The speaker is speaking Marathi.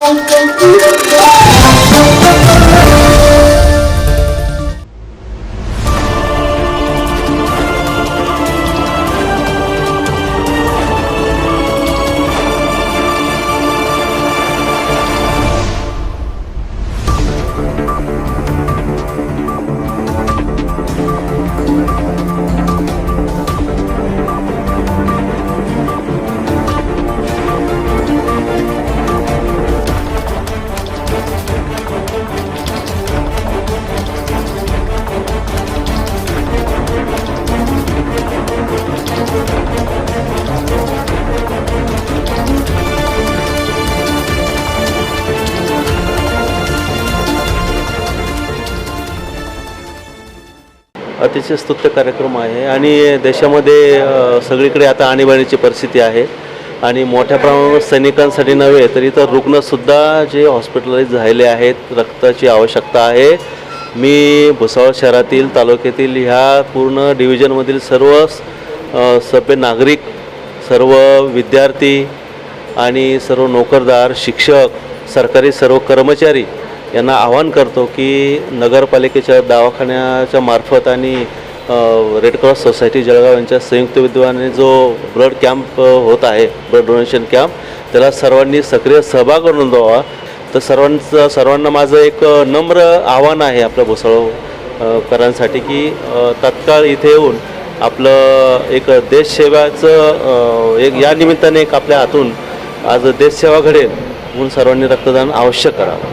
Thank you. अतिशय स्तुत्य कार्यक्रम आहे आणि देशामध्ये सगळीकडे आता आणीबाणीची परिस्थिती आहे. आणि मोठ्या प्रमाणावर सैनिकांसाठी नव्हे तर इतर रुग्णसुद्धा जे हॉस्पिटलाइज झालेले आहेत रक्ताची आवश्यकता आहे. मी भुसावळ शहरातील तालुक्यातील ह्या पूर्ण डिव्हिजनमधील सर्व सभ्य नागरिक सर्व विद्यार्थी आणि सर्व नोकरदार शिक्षक सरकारी सर्व कर्मचारी यांना आवाहन करतो की नगरपालिकेच्या दवाखान्याच्या मार्फत आणि रेड क्रॉस सोसायटी जळगाव यांच्या संयुक्त विद्यमाने जो ब्लड कॅम्प होत आहे ब्लड डोनेशन कॅम्प त्याला सर्वांनी सक्रिय सहभाग नोंदवावा तर सर्वांचं सर्वांना माझं एक नम्र आव्हान आहे आपल्या भुसावळकरांसाठी की तत्काळ इथे येऊन आपलं एक देशसेवाचं एक या निमित्ताने एक आपल्या हातून आज देशसेवा घडेल म्हणून सर्वांनी रक्तदान आवश्यक करावं.